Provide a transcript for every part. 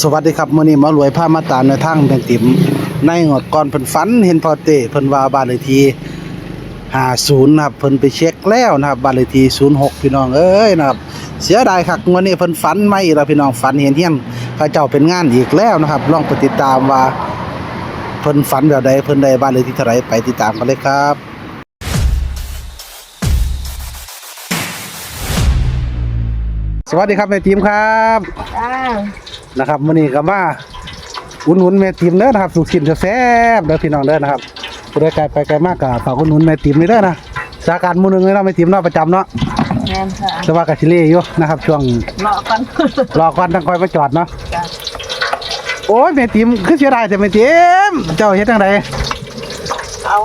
สวัสดีครับมื้อนี้มารวยพามาตาในทางแม่ติ๋มในงดก่อนเพิ่นฝันเห็นพอเตเพิ่นว่าบ้านเลขที่50นย์นะครับเพิ่นไปเช็คแล้วนะครับบ้านเลขที่06พี่น้องเอ้ยนะครับเสียดายคักงวดนี้เพิ่นฝันไม่แล้วพี่น้องฝันเห็นเฮียนพระเจ้าเป็นงานอีกแล้วนะครับ ลองไปติดตามว่าเพิ่นฝันแบบใดเพิ่นได้บ้านเลขที่เท่าไรไปติดตามกันเลยครับ สวัสดีครับแม่ติ๋มครับจ้านะครับมื้อนี้ก็มาอุดหนุนแม่ติ๋มเด้อนะครับสุกสินแซ่บๆเด้อพี่น้องเด้อนะครับผู้ใดไกลไปไกลมากก็ฝากอุดหนุนแม่ติ๋มนี่เด้อนะสาขาหมู่หนึงเลยเนาะแม่ติ๋มเนาะประจำเนาะแม่นค่ะแต่ว่าก็สิเล่อยู่นะครับ ช่วงรอกันรอก่อนจังค่อยมาจอดเนาะจ้าโอ้ยแม่ติ๋มคือเสียดายแต่แม่ติ๋มเจ้าเฮ็ดจังไดเอา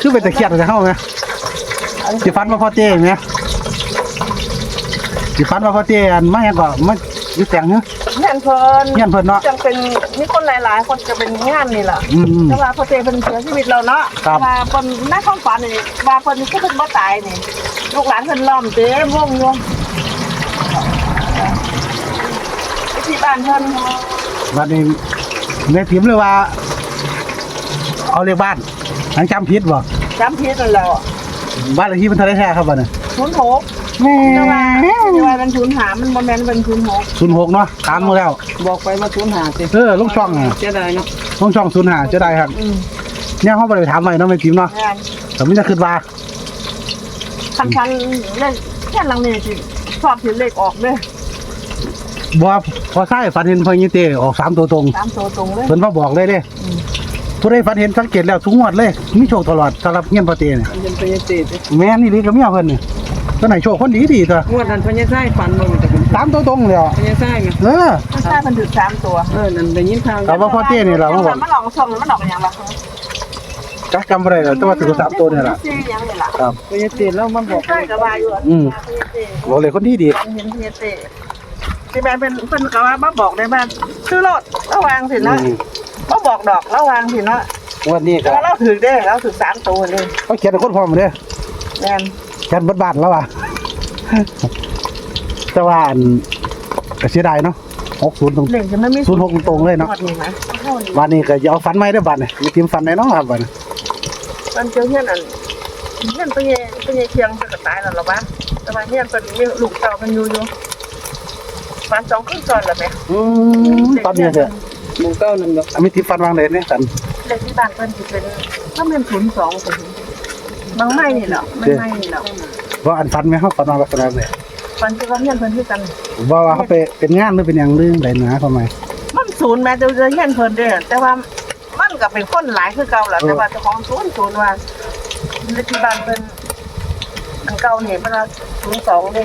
คือเป็นตะเคียนจะเข้าไหมสิฟันมาพ่อเจ้ไหม สิฟันมาพ่อเจ้อันมาหยังก็มาอยู่แต่งเนาะเงี้ยเพิ่นเงี้ยเพิ่นเนาะจังเป็นมีคนหลาย ๆ คนจะเป็นงานนี่แหละอืมแต่ว่าพอเจเป็นเสียชีวิตเราเนาะครับ ว่าเพิ่นในความฝันนี่ว่าเพิ่นก็เพิ่นบ่ตายนี่ลูกหลานเพิ่นล้อมเต็มวงอยู่ที่บ้านเพิ่นวันนี้แม่ติ๋มเลยว่า เอาเลขบ้านอันจำผิดบ่จำผิดนั่นแล้วบ้านเลขที่มันเท่าไหรแท้ครับบ้านน่ะศูนย์หก แม่แต่ว่าแต่ว่าเป็นศูนย์หามันบ่แม่นเป็นศูนย์หกศูนย์หกเนาะตามมาแล้ว บอกไปมาศูนย์หาสิเออลูกช่องอะเสียดายเนาะลูกช่องศูนย์หาจะได้ครับอืมเนี่ยเขาบ่ไปถามไว้เนาะแม่ติ๋มเนาะงานแต่ไม่จะคิดว่าคันคันเล่นแค่หลังนี่สิชอบสิเลขออกเด้อบ่ว่าพอใช่ฝันเห็นพอยี่เตออกสามตัวตรงตามตัวตรงเลย เพิ่นมาบอกเลยเด้อืม ผู้ใดฝันเห็นสังเกตแล้วทุกงวดเลยมีโชคตลอดสำหรับเงี้ยนพอเตเนี่ยมันเป็นพญาเตดแม่นนี่ลีก็เมียเพิ่นนี่ ตัวไหนโชคคนดีดีตัวงวดนั้นพญาไส้ฟันลงแต่เป็นสามตัวตรงเลยอะพญาไส้ไงเออไม่ใช่มันถึงสามตัวเออนั่นได้ยินทางครับว่าพ่อเต้นี่เหรอมันเมื่อวานมันหลอกส่งมันหลอกอย่างไรจักจำบ่ได้แล้วแต่ว่าถือสามตัวเนี่ยล่ะซื้อยังนี่ล่ะครับพญาเตดแล้วมันบอกใช่กับว่าอยู่อืมบอกเลยคนดีดีเห็นเฮียเต้ที่แม่เป็นเพิ่นก็ว่ามาบอกได้บ้านซื้อรถระวังสิอืนะมมาบอกดอกระวังสินะงวันนี้แต่ก็ว่าเราถือได้เราถือสามตัวเลยเขาเขียนให้คนพร้อมเด้อแม่น เขียนเบดบานแล้วอะแต่ว่าอันก็เสียดายเนาะ60ตรงเล่นจะไม่มีศูนย์หกตรงเลยเนาะงวดนี้นะเท่านี้วันนี้ก็จะเอาฟันไม้ได้อบัดนี่มีทีมฟันได้เนาะครับบัดนี้มันเจอเฮียนอันเฮียนไปเยไปเยเคียงจะตายแล้วหรอวะแต่ว่าเฮียนเป็นมีลูกเต่ากันอยู่อยู่ฟันสองขึ้นซ้อนแล้วไหมอืมตอนนี้เด้อหมู่เก้านั่นแบบอะมีทีมฟันวางได้เนี่ยสันเด็กที่บ้านเพิ่นสิเป็นถ้าเป็นศูนย์สองเป็น บางไม่นี่แหละไม่ไม่นี่แหละว่าอันฟันไหมเขาฟันวางลักษณะเลยฟันที่ว่าเฮียนเพิ่นคือกันว่าว่าเขาไปเป็นงานหรือเป็นอย่างเรื่องไรนะทำไมมันศูนย์แม้จะจะเฮียนเพิ่นเด้อแต่ว่ามันก็เป็นคนหลายคือเก่าแหละแต่ว่าเจ้าของศูนย์ศูนย์ว่าเด็กที่บ้านเพิ่นอันเก่านี่เพิ่นว่าศูนย์สองเด้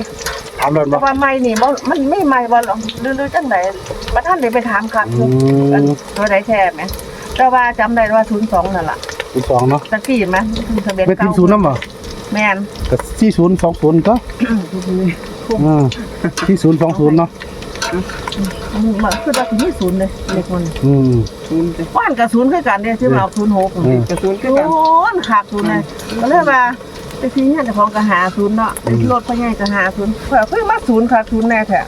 ถามเลยแต่บ่ว่าไม่นี่บ่มันไม่ไม่บ่หรอกลือๆจังไดบ่ทันได้ไปถามครับอือันมตัวใดแท้ไหมแต่ว่าจำได้ว่าศูนย์สองนั่นล่ะ ศูนย์สองเนาะตะกี้ไหมทะเบียนเป็นทีเก่ามศูนย์น้ำบ่แม่นก็ที่ศูนย์สองศูนย์ก็อ่าที่ศูนย์สองศูนย์เนาะมันคือว่าที่ศูนย์เลยเด็กมันอืมศูนย์แต่ว่านกับศูนย์คือกันเนี่ยที่มาศูนย์หกอืมกระสุนก็ศูกันนย์ขาดศูนย์เลยก็เลยว่าไปซื้อเนี่ยแต่ของก็หาศูนย์เนาะไปรถพ่อใหญ่ก็หาศูนย์เพื่อเพิ่งมาศูนย์ขาดศูนย์แน่แท้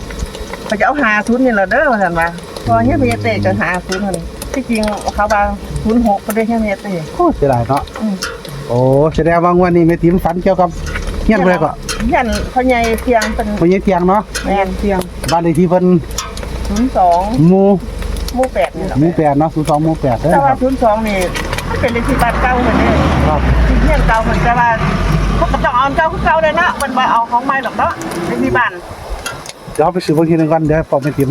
เขาจะเอาหาศูนย์นี่แหละเด้อว่าซั่นว่าพอเนี่ยพยาเตะก็หาศูนย์เท่านี้ที่จริงเขาว่า ศูนย์หกก็ได้แค่พยาเตะโอ้เสียดายเนาะอืมโอ้แสดงว่างวันนี้แม่ทีมฝันเกี่ยวกับเงี้ยนอะไรก็ยันพ่อใหญ่เพียงเป็นพญเทียงเนาะแม่นเที่ยงบ้านเลขที่เพิ่นศูนย์สองหมู่หมู่แปดนี่แหละหมู่แปดเนาะศูนย์สองหมู่แปดเด้อแต่คว่ารับศูนย์สองนี่มันเป็นเลขที่บ้านเก่าเหมือนเดิมครับที่เฮียนเก่าเหมือนแต่ว่าเขาก็ต้องเอาเก่าคือเก่าเลยนะมันบ่เอาของใหม่หรอกเนาะเลขที่บ้านเดี๋ยวเอาไปซื้อบางทีหนึงก่อนเดี๋ยวพอแม่ทีม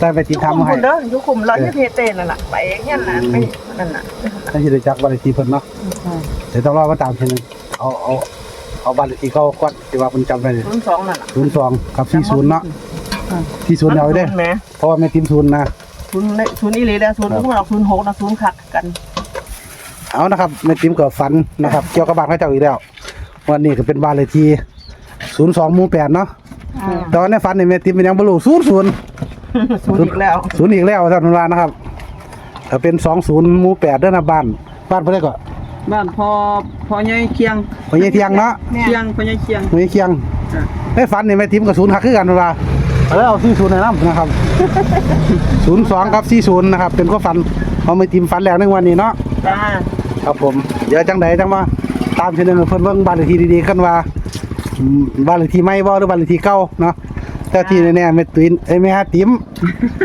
ได้ไปทียุมคุทำมมาให้คุณเด้อยุคุมร้อยยี่สิบเตนนั่นน่ะไปเฮียนน่ะไปนั่นน่ะถ้าสิได้จักบ้านเลขที่เพิ่นเนาะเดี๋ยวต้องรอมาตามทีนึงเอาเอาเอาบ้านเลขที่เขาก่อนที่ว่าเพิ่นจำได้ศูนย์สองนั่นน่ะศูนย์สองกับสี่ศูนย์เนาะที่ศูนย์เอาไว้เด้อศูนย์แหมเพราะว่าแม่ทีมศูนย์นะศูนย์เลศูนย์อีหลีแล้วศูนย์พวกเราศูนย์หกนะศูนย์ขัดกัน เอานะครับแม่ทีมก็ฝันนะครับ เกี่ยวกับบ้านพระเจ้าอีกแล้ว วันนี้ก็เป็นบ้านเลขที่ศูนย์สองหมู่แปดเนาะแต่ว่าในฝันนี่แม่ทีมเป็นยังบ่รู้ศูนย์ศูนย์ ศูนย์อีกแล้วศูนย์อีกแล้วท่านว่านะครับถ้าเป็นสองศูนย์หมู่แปดเด้อนะบ้าน บ้านเพิ่นได้ก็บ้านพอพอใหญ่เคียงพญเทียงเนาะเคียงพอใหญ่เคียงพญเคียงจ้ะในฝันนี่แม่ทีมกับศูนย์หักคือกันเพิ่นว่าแล้วเอา40ในน้ำนะครับ02ครับ40นะครับ เป็นก็ฟันเอาไม่ติมฟันแรกในวันนี้เนาะจ้าครับผมเดี๋ยวจังใดจังว่าตามเช่นนั้นเพิ่นเบิ่งบ้านเลขที่ดีๆกันว่าอืมบ้านเลขที่ใหม่บ่หรือบ้านเลขที่เก่าเนาะ แต่ที่แน่ๆแม่ตุ้ยเอ้ยแม่ฮาติ๋ม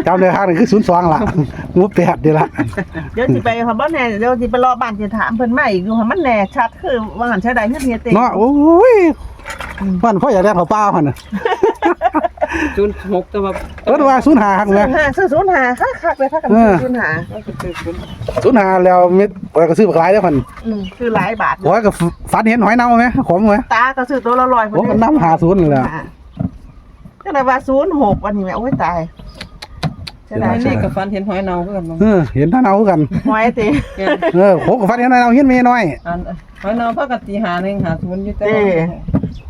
จำได้ทางนี่คือ02ล่ะหมู่แปดนี่ล่ะเดี๋ยวสิไปค่ะบ่แน่เดี๋ยวสิไปรอบ้านสิถามเพิ่นมาอีกอยู่ค่ะมันแน่ชัดคือว่าหันใช้ใดคือเฮียเต็งเนาะโอ้ยมันพ่ออยากได้เขาวเปล่าหั่นน่ะจุนหกแต่ว่าเพิ่นว่า05ครับศูแม่นย์ห้าซื้อศูนย์ห้าคักๆเลยคักกันเออศูนย์ห้าก็คือจุน05แล้วเม็ดข่อยก็ซื้อบักหลายเด้อเพิ่นอืมคือหลายบาทข่อยก็ฝันเห็นหอยเน่าไหมขมไหมตาก็ซื้อตัวละร้อยโอ้มันนำหาศูนย์นี่แหละ ก็เลยว่าศูนย์หกวันนี้แม่โอ้ยตายจะได้ไม่นี่กับฟันเห็นหอยเนาเพื่อนเออเห็นท่าเน่าคือกันหอยติเออผมก็ฝันเห็นหอยเน่าเห็นแม่น้อยอันหอยเนาพักกันตีหาหนึ่งหาศูนย์อยู่แต่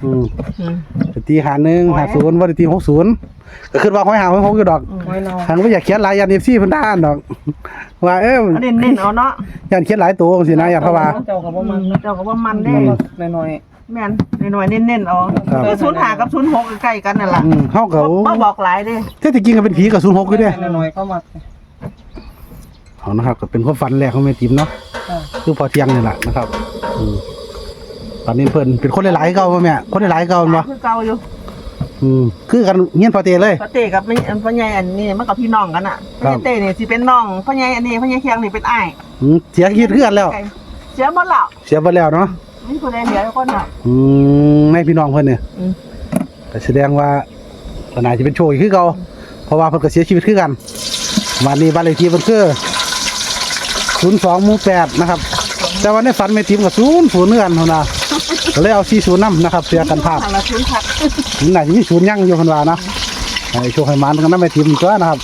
อืมอืมไปตีหาหนึ่งหาศูนย์ว่าได้ตีหกศูนย์ก็คือว่าหอยหาหอยหกอยู่ดอกหอยเนาหันว่าอยากเขียนหลายยันเอฟซีเพิ่นด้านดอกว่าเอ้ยเอาเน้นๆเอาเนาะยันเขียนหลายตัวสินะอยากเขาว่าเจ้ากับว่ามันเจ้าก็ว่ามันอืได้มหน่อย แม่นหน่อยๆเน้นๆเอาครับ คือศูนย์ห้ากับศูนย์หกใกล้ๆกันนั่นล่ะอืมเฮาก็บ่บอกหลายเด้แท้ที่จริงก็เป็นผีกับศูนย์หกอยู่เด้หน่อยเข้ามาเอานะครับก็เป็นความฝันแรกของแม่ติ๋มเนาะคือพอเที่ยงนี่แหละนะครับอืมตอนนี้เพิ่นเป็นคนหลายๆเก่าบ่แม่คนหลายๆเก่าบ่คือเก่าอยู่อืมคือกันเฮียนพอเตเลยพ่อเต้กับแม่พ่อใหญ่อันนี้มันกับพี่น้องกันอะครัพ่อบใหญ่เต้นี่สิเป็นน้องพ่อใหญ่อันนี้พ่อใหญ่เคียงนี่เป็นอ้ายอืมเสียชีวิตคือกันแล้ว เสียหมดแล้วเสียไปแล้วเนาะ มีผู้ใดเหลือคนน่ะอืมในพี่น้องเพิ่นเนี่ยอืม ก็แสดงว่าก็น่าจะเป็นโชคอีกคือเก่าเพราะว่าเพิ่นก็เสียชีวิตคือกันวันนี้บ้านเลขที่เพิ่นคือ02หมู่8นะครับ แต่ว่าในฝันแม่ติ๋มก็0 0เนื่อนพุ่นน่ะก็เลยเอา40นำนะครับเสียกันภาพ ทางละชุนพักน่าจะมีศูนย์ยังอยู่เพิ่นว่านะให้โชคให้มันกันนำแม่ติ๋มตัวนะครับ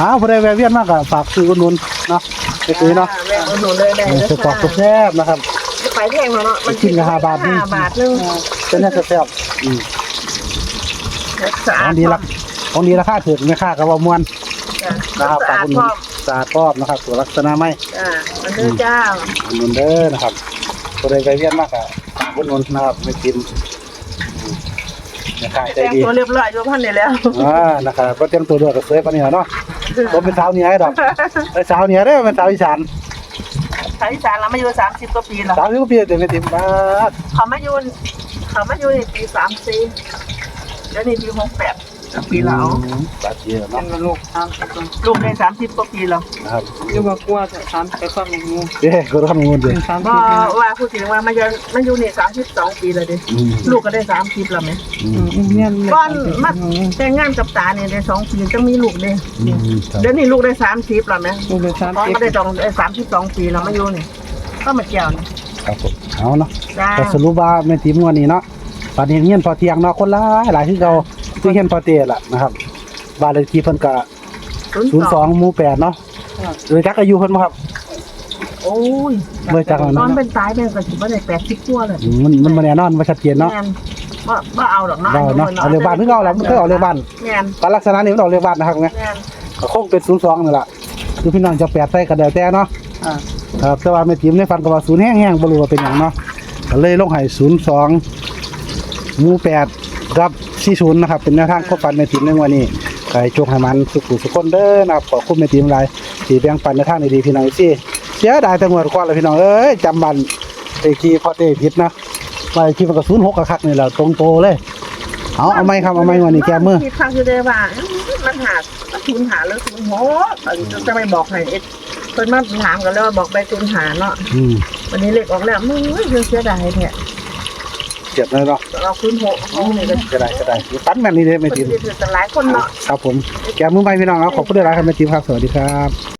อ้าวผู้ใดแวะเวียนมาก็ฝากซื้ออุดหนุนเนาะไปซื้อเนาะแม่อุดหนุนเลยได้เออเลยสกอกก็แซ่บนะครับ ไปแพงแล้วเนาะมันกินละห้าบาทนี่ห้าบาทนึงเป็นแน่แซ่บอืมสะขอาอดงดีละของดีราคาถูกไม่ค่าก็ว่ามวนจ้ะนะครับสะฝากอาดคุณพร้อมสะอาดพร้อมนะครับตัวลักษณะไม่จ้ามันเด้อจ้าอุดหนุนเด้อนะครับตัวใดไปเวียนมากอะฝากอุดหนุนนะครับไม่กินอืมนะครับใจแต่งดีตัวเรียบร้อยอยู่พันนี่แล้วอ่านะครับก็เตรียมตัวด้วยกับเซฟปานนี้ล่ะเนาะผมเป็นสาวเหนือให้ดอกเอ้ยสาวเหนือเด้อเป็นสาวอีสาน สายอีสานเรามาอยู่สามสิบกว่าปีแล้วสาวที่ก็ปีเต็มเต็มบ้าดเขามาอยู่เขามาอยู่ในปีสามสี่เดี๋ยวนี้ปีหกแปด ปีแล้วอืมบาดเจ็บเป็เนาะนลูกตามกันลูกได้สามสิบกว่าปีแล้วนะครับอยู่ว่ากลัวจะตามไปฟังงูเด้ก็ทำเงินเด้เป็นสามก็สิบว่าพูดถึงว่ามาอยู่มาอยู่นี่สามสิบสองปีแล้วดิอืมลูกก็ได้สามสิบแล้วไหมอืมเนี่ยก้อนมาแต่งงานกับตาเนี่ยได้สองปีจะมีลูกเด้อืมครับเดี๋ยวนี้ลูกได้สามสิบแล้วไหมลูกเป็นสามก้อนสิบก็ได้สองได้สามสิบสองปีแล้วมาอยู่นี่ก็มาเจียวนี่ครับผมเอาเนาะจ้าก็สรุปว่าแม่ทีมงวันนี้เนาะตอนนี้เฮียนพอเที่ยงเนาะคนหลายหลายที่เรา คือเฮียนพอเตะล่ะนะครับบ้านเลขที่เพิ่นก็02หมู่8เนาะโดยจักอายุเพิ่นบ่ครับ โอ้ยเบิ่จักแล้วตอเนาะนเป็นตายเป็นก็สิบ่ได้แปดสิบกว่าเลยอืมมันมันบ่แน่นอนบ่ชัดเจนเนาะแม่นบ่บ่เอาดอกเนาะเราเนาะเอาเรียกบ้านคือเก่าแล้วมันเคยเอาเรียกบ้านแม่นก็ลักษณะนี้มันเอาเรียกบ้านนะครับไงแม่นก็คงเป็น02นี่ล่ะคือพี่น้องจะแปดใส่ก็แล้วแต่เนาะ อ่าครับแต่ว่าแม่ทีมในฝันก็ว่า0แห้งๆบ่รู้ว่าเป็นหยังเนาะก็เลยลงให้02หมู่8กับ 40นะครับเป็นแนวทางควบฝันแม่ทีมในวันนี้ขอให้โชคให้มันสุขสุขคนเด้อนะครับขอคุณแม่ทีมหลายที่แบ่งปันในทางดีๆพี่น้องสิเสียดายแต่หมดควันเลยพี่น้องเอ้ยจำบันไอ้ที่พอเตผิดนะว่าไอ้ที่มันก็ศูนย์หกกะคักนี่แหละตรงโตเลยเอาเอาไหมครับเอาไหมวันนี้แก้มือคิดฟังคือได้ว่ามันหามันทุนหาหรือทุนโหจะไม่บอกให้เอ็ดเพิ่นมาถามกันแล้วว่าบอกไปทุนหาเนาะอืมวันนี้เลขออกแล้วมึงยังเสียดายแท้ เจ็บเลยเนาะเราทุนโหเอานี่ก็จะได้จะได้ปันแม่นนี่เด้คแม่นทีมที่ถือแต่หลายคนเนาะ ครับผม แก้มือไปพี่น้องเอาขอบคุณหลายๆครับแม่ทีมครับ สวัสดีครับ